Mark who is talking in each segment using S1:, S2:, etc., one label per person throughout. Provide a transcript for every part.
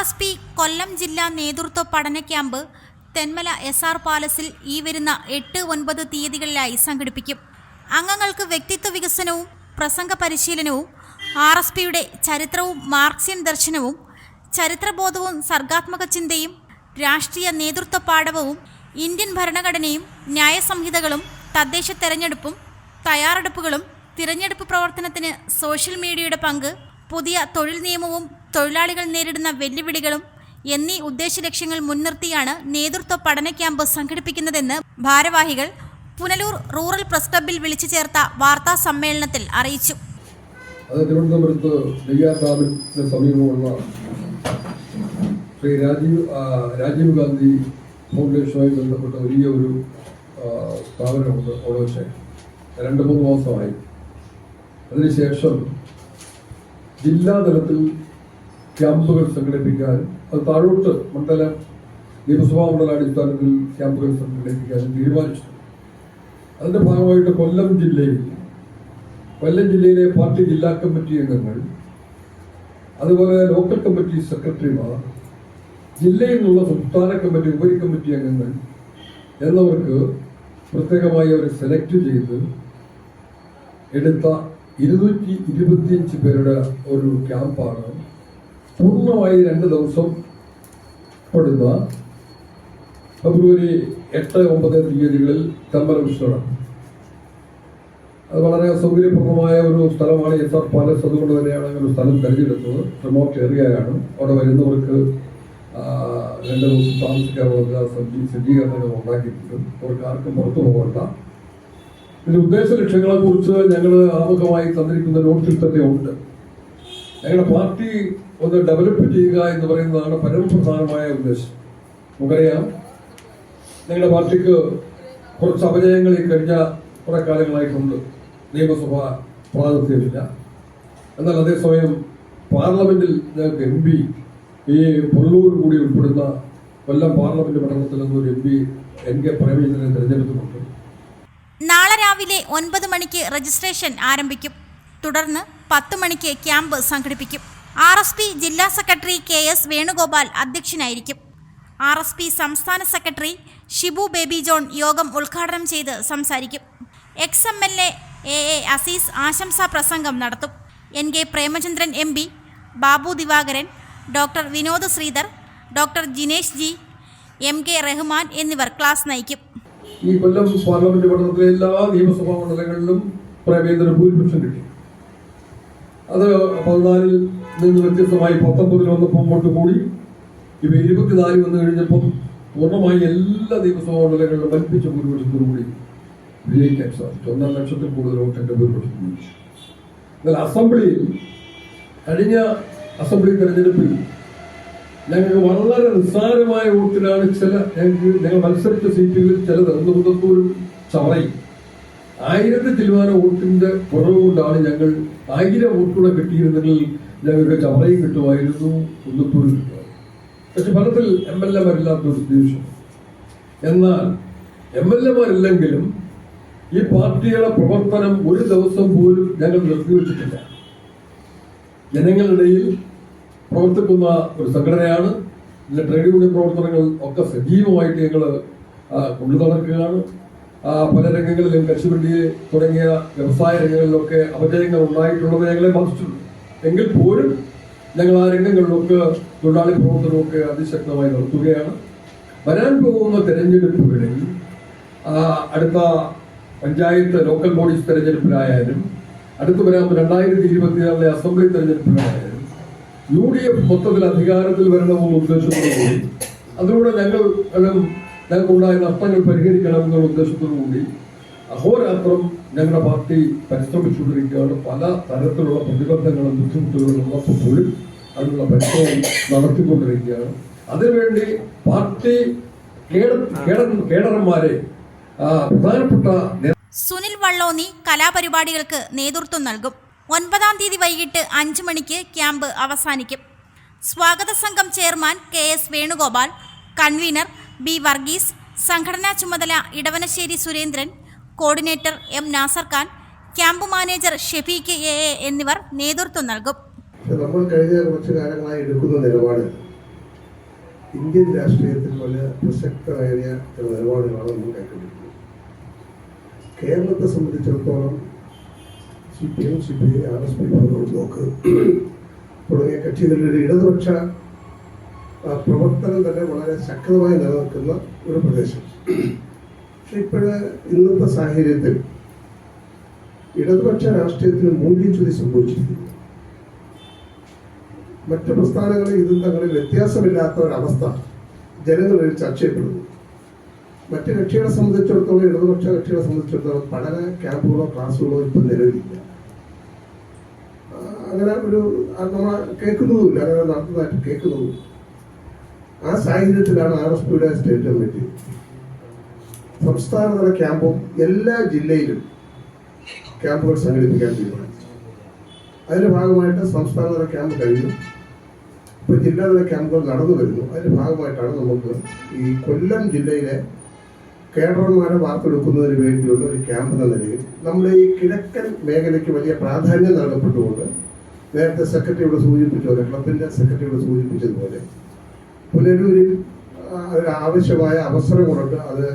S1: S P കൊല്ലം ജില്ലാ നേതൃത്വ പഠന ക്യാമ്പ് തെന്മല എസ് ആർ പാലസിൽ ഈ വരുന്ന എട്ട് ഒൻപത് തീയതികളിലായി സംഘടിപ്പിക്കും. അംഗങ്ങൾക്ക് വ്യക്തിത്വ വികസനവും പ്രസംഗ പരിശീലനവും ആർ എസ് പിയുടെ ചരിത്രവും മാർക്സിയൻ ദർശനവും ചരിത്രബോധവും സർഗാത്മക ചിന്തയും രാഷ്ട്രീയ നേതൃത്വ പാഠവും ഇന്ത്യൻ ഭരണഘടനയും ന്യായസംഹിതകളും തദ്ദേശ തെരഞ്ഞെടുപ്പും തയ്യാറെടുപ്പുകളും തിരഞ്ഞെടുപ്പ് പ്രവർത്തനത്തിന് സോഷ്യൽ മീഡിയയുടെ പങ്ക് പുതിയ തൊഴിൽ നിയമവും തൊഴിലാളികൾ നേരിടുന്ന വെല്ലുവിളികളും എന്നീ ഉദ്ദേശലക്ഷ്യങ്ങൾ മുൻനിർത്തിയാണ് നേതൃത്വ പഠന ക്യാമ്പ് സംഘടിപ്പിക്കുന്നതെന്ന് ഭാരവാഹികൾ പുനലൂർ റൂറൽ പ്രസ് ക്ലബിൽ വിളിച്ചു ചേർത്ത വാർത്താ സമ്മേളനത്തിൽ അറിയിച്ചു.
S2: തിരുവനന്തപുരത്ത് സമീപമുള്ള ശ്രീ രാജീവ് രാജീവ് ഗാന്ധി ഫൗണ്ടേഷനുമായി ബന്ധപ്പെട്ട വലിയ ഒരു സ്ഥാപനമുണ്ട്. രണ്ട് മൂന്ന് മാസമായി. അതിനുശേഷം ജില്ലാ തലത്തിൽ ക്യാമ്പുകൾ സംഘടിപ്പിക്കാൻ അത് താഴോട്ട് മണ്ഡല നിയമസഭാ മണ്ഡലാടിസ്ഥാനത്തിൽ ക്യാമ്പുകൾ സംഘടിപ്പിക്കാനും തീരുമാനിച്ചു. അതിന്റെ ഭാഗമായിട്ട് കൊല്ലം ജില്ലയിൽ കൊല്ലം ജില്ലയിലെ പാർട്ടി ജില്ലാ കമ്മിറ്റി അംഗങ്ങൾ അതുപോലെ ലോക്കൽ കമ്മിറ്റി സെക്രട്ടറിമാർ ജില്ലയിൽ നിന്നുള്ള സംസ്ഥാന കമ്മിറ്റി ഉപരി കമ്മിറ്റി അംഗങ്ങൾ എന്നവർക്ക് പ്രത്യേകമായി അവരെ സെലക്ട് ചെയ്ത് എടുത്ത ഇരുന്നൂറ്റി ഇരുപത്തിയഞ്ച് പേരുടെ ഒരു ക്യാമ്പാണ് പൂർണമായി രണ്ട് ദിവസം പെടുന്ന ഫെബ്രുവരി എട്ട് ഒമ്പത് തീയതികളിൽ തെമ്മല വിശ്വണം അത് വളരെ സൗകര്യപ്രദമായ ഒരു സ്ഥലമാണ് എസ് ആർ പാലസ്. അതുകൊണ്ട് തന്നെയാണ് ഒരു സ്ഥലം തിരഞ്ഞെടുത്തത് റിമോട്ട് ഏരിയയാണ് അവിടെ വരുന്നവർക്ക് രണ്ട് ദിവസം താമസിക്കാനുള്ള സജ്ജീ സജ്ജീകരണങ്ങൾ ഉണ്ടാക്കിയിട്ടുണ്ട്. അവർക്ക് ആർക്കും പുറത്തു പോകണ്ട. ഇതിന്റെ ഉദ്ദേശ ലക്ഷ്യങ്ങളെ കുറിച്ച് ഞങ്ങൾ ആമുഖമായി തന്നിരിക്കുന്ന നോട്ടിൽ ഉണ്ട്. ഞങ്ങളുടെ പാർട്ടി ഒന്ന് ഡെവലപ്പ് ചെയ്യുക എന്ന് പറയുന്നതാണ് പരമപ്രധാനമായ ഉദ്ദേശം. നമുക്കറിയാം ഞങ്ങളുടെ പാർട്ടിക്ക് കുറച്ച് അപജയങ്ങൾ ഈ കഴിഞ്ഞ കുറെ കാലങ്ങളായിട്ടുണ്ട്. നിയമസഭ പ്രാതിനിധ്യമില്ല. എന്നാൽ അതേസമയം പാർലമെന്റിൽ ഞങ്ങൾക്ക് എം പി ഈ പുള്ളൂർ കൂടി ഉൾപ്പെടുന്ന കൊല്ലം പാർലമെന്റ് മണ്ഡലത്തിൽ ഒരു എം പി എൻ കെ പ്രേമചന്ദ്രനെ തിരഞ്ഞെടുത്തിട്ടുണ്ട്.
S1: രാവിലെ ഒൻപത് മണിക്ക് രജിസ്ട്രേഷൻ ആരംഭിക്കും. തുടർന്ന് പത്ത് മണിക്ക് ക്യാമ്പ് സംഘടിപ്പിക്കും. ആർ എസ് പി ജില്ലാ സെക്രട്ടറി കെ എസ് വേണുഗോപാൽ അധ്യക്ഷനായിരിക്കും. ആർ എസ് പി സംസ്ഥാന സെക്രട്ടറി ഷിബു ബേബി ജോൺ യോഗം ഉദ്ഘാടനം ചെയ്ത് സംസാരിക്കും. Ex M L A A A Azeez ആശംസാ പ്രസംഗം നടത്തും. N K Premachandran M P Babu Divakaran doctor Vinod Sreedhar doctor Jinesh G M K Rahman എന്നിവർ ക്ലാസ് നയിക്കും.
S2: ഈ കൊല്ലം പാർലമെന്റ് പഠനത്തിലെ എല്ലാ നിയമസഭാ മണ്ഡലങ്ങളിലും പ്രേമേന്ദ്രന് ഭൂരിപക്ഷം കിട്ടി. അത് പതിനാലിൽ നിന്ന് വ്യത്യസ്തമായി പത്തൊമ്പതിൽ വന്നപ്പോൾ മുമ്പോട്ട് കൂടി. ഇവ ഇരുപത്തിനാല് വന്നു കഴിഞ്ഞപ്പം പൂർണമായി എല്ലാ നിയമസഭാ മണ്ഡലങ്ങളിലും വൻപിച്ച ഭൂരിപക്ഷത്തോടുകൂടി വിജയിക്കാൻ സാധിച്ചു. ഒന്നര ലക്ഷത്തിൽ കൂടുതൽ വോട്ടിന്റെ ഭൂരിപക്ഷം എന്നാൽ അസംബ്ലിയിൽ കഴിഞ്ഞ അസംബ്ലി തെരഞ്ഞെടുപ്പിൽ ഞങ്ങൾക്ക് വളരെ നിസ്സാരമായ വോട്ടിലാണ് ചില ഞങ്ങൾക്ക് ഞങ്ങൾ മത്സരിച്ച സീറ്റുകളിൽ ചിലത് തിരുവനന്തപുരത്തൂരും ചവറയും ആയിരത്തി തിരുവാന വോട്ടിന്റെ കുറവ് കൊണ്ടാണ് ഞങ്ങൾ ആയിരം വോട്ടുകൂടെ കിട്ടിയിരുന്നെങ്കിൽ ഞങ്ങൾക്ക് ചവറയും കിട്ടുമായിരുന്നു കുന്നത്തൂരും കിട്ടുമായിരുന്നു. പക്ഷെ ഫലത്തിൽ എം എൽ എമാരില്ലാത്ത ഒരു സ്ഥിതി എന്നാൽ എം എൽ എമാരില്ലെങ്കിലും ഈ പാർട്ടിയുടെ പ്രവർത്തനം ഒരു ദിവസം പോലും ഞങ്ങൾ നിർത്തിവെച്ചിട്ടില്ല. ജനങ്ങളിടയിൽ പ്രവർത്തിക്കുന്ന ഒരു സംഘടനയാണ്. ഇതിലെ ട്രേഡ് യൂണിയൻ പ്രവർത്തനങ്ങൾ ഒക്കെ സജീവമായിട്ട് ഞങ്ങൾ കൊണ്ടു നടക്കുകയാണ് പല രംഗങ്ങളിലും കശുവണ്ടി തുടങ്ങിയ വ്യവസായ രംഗങ്ങളിലൊക്കെ അപജയങ്ങൾ ഉണ്ടായിട്ടുള്ളത് ഞങ്ങളെ ബാധിച്ചിട്ടുണ്ട്. എങ്കിൽ പോലും ഞങ്ങൾ ആ രംഗങ്ങളിലൊക്കെ തൊഴിലാളി പ്രവർത്തനമൊക്കെ അതിശക്തമായി നടത്തുകയാണ്. വരാൻ പോകുന്ന തെരഞ്ഞെടുപ്പുകളിൽ അടുത്ത പഞ്ചായത്ത് ലോക്കൽ ബോഡീസ് തെരഞ്ഞെടുപ്പിലായാലും അടുത്ത് വരാൻ രണ്ടായിരത്തി ഇരുപത്തിയാറിലെ അസംബ്ലി തെരഞ്ഞെടുപ്പിലായാലും യു ഡി എഫ് മൊത്തത്തിൽ അധികാരത്തിൽ വരണമെന്ന ഉദ്ദേശത്തോടു കൂടി അതിലൂടെ ഞങ്ങൾ ഞങ്ങൾക്കുണ്ടായ നഷ്ടങ്ങൾ പരിഹരിക്കണം എന്നുള്ള ഉദ്ദേശത്തോടു കൂടി അഹോരാത്രം ഞങ്ങളുടെ പാർട്ടി പരിശ്രമിച്ചുകൊണ്ടിരിക്കുകയാണ്. പല തരത്തിലുള്ള പ്രതിബന്ധങ്ങളും ബുദ്ധിമുട്ടുകളും ഉള്ളപ്പോൾ പോലും അതിനുള്ള പരിശ്രമം നടത്തിക്കൊണ്ടിരിക്കുകയാണ്. അതിനുവേണ്ടി പാർട്ടി കേഡറന്മാരെ പ്രധാനപ്പെട്ട
S1: സുനിൽ വള്ളോന്നി കലാപരിപാടികൾക്ക് നേതൃത്വം നൽകും. ഒൻപതാം തീയതി വൈകിട്ട് അഞ്ച് മണിക്ക് ക്യാമ്പ് അവസാനിക്കും. സ്വാഗത സംഘം chairman K S Venugopal convener B Varghese സംഘടനാ ചുമതല Edavanassery Surendran coordinator M Nasar Khan camp manager Shefeeq A A എന്നിവർ നേതൃത്വം നൽകും.
S3: നമ്മൾ കഴിഞ്ഞ കുറച്ച് കാലങ്ങളായി എടുക്കുന്ന നിലപാട് ഇന്ത്യൻ രാഷ്ട്രീയത്തിൽ വളരെ പ്രസക്തമായ ചില നിലപാടുകളാണ് നമ്മൾ കൈക്കൊണ്ടിരിക്കുന്നത്. കേരളത്തെ സംബന്ധിച്ചിടത്തോളം C P M C P I R S P block തുടങ്ങിയ കക്ഷികളുടെ ഇടതുപക്ഷ പ്രവർത്തനം തന്നെ വളരെ ശക്തമായി നിലനിൽക്കുന്ന ഒരു പ്രദേശം. പക്ഷെ ഇപ്പോഴ് ഇന്നത്തെ സാഹചര്യത്തിൽ ഇടതുപക്ഷ രാഷ്ട്രീയത്തിന് മൂല്യച്യുതി സംഭവിച്ചിരിക്കുന്നു. മറ്റു പ്രസ്ഥാനങ്ങളിൽ ഇതിൽ തങ്ങളിൽ വ്യത്യാസമില്ലാത്ത ഒരവസ്ഥ ജനങ്ങളിൽ ചർച്ച ചെയ്യപ്പെടുന്നു. മറ്റ് കക്ഷികളെ സംബന്ധിച്ചിടത്തോളം ഇടതുപക്ഷ കക്ഷികളെ സംബന്ധിച്ചിടത്തോളം പഠന ക്യാമ്പുകളോ ക്ലാസ്സുകളോ ഇപ്പം നിലവിലില്ല. അങ്ങനെ ഒരു നമ്മൾ കേൾക്കുന്നതുമില്ല. അങ്ങനെ നടത്തുന്നതായിട്ട് കേൾക്കുന്നതും ആ സാഹചര്യത്തിലാണ് ആർ എസ് പിയുടെ സ്റ്റേറ്റ് കമ്മിറ്റി സംസ്ഥാനതല ക്യാമ്പും എല്ലാ ജില്ലയിലും ക്യാമ്പുകൾ സംഘടിപ്പിക്കാൻ തീരുമാനിച്ചു. അതിന്റെ ഭാഗമായിട്ട് സംസ്ഥാനതല ക്യാമ്പ് കഴിഞ്ഞു. ഇപ്പൊ ജില്ലാതല ക്യാമ്പുകൾ നടന്നു വരുന്നു. അതിന്റെ ഭാഗമായിട്ടാണ് നമുക്ക് ഈ കൊല്ലം ജില്ലയിലെ കേഡർമാരെ വാർത്തെടുക്കുന്നതിന് വേണ്ടിയുള്ള ഒരു ക്യാമ്പ് എന്ന നിലയിൽ നമ്മുടെ ഈ കിഴക്കൻ മേഖലയ്ക്ക് വലിയ പ്രാധാന്യം നൽകപ്പെട്ടുകൊണ്ട് നേരത്തെ സെക്രട്ടറിയോട് സൂചിപ്പിച്ചതുപോലെ ക്ലബിന്റെ സെക്രട്ടറിയോട് സൂചിപ്പിച്ചതുപോലെ പുനലൂരിൽ ആവശ്യമായ അവസരങ്ങളുണ്ട് അത്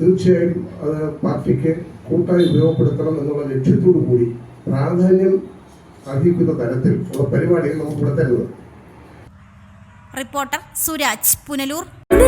S3: തീർച്ചയായും അത് പാർട്ടിക്ക് കൂട്ടായി ഉപയോഗപ്പെടുത്തണം എന്നുള്ള ലക്ഷ്യത്തോടു കൂടി പ്രാധാന്യം അർഹിക്കുന്ന തരത്തിൽ ഉള്ള പരിപാടികൾ നമുക്ക് ഇവിടെ തരുന്നത്.
S1: റിപ്പോർട്ടർ സുരാജ് പുനലൂർ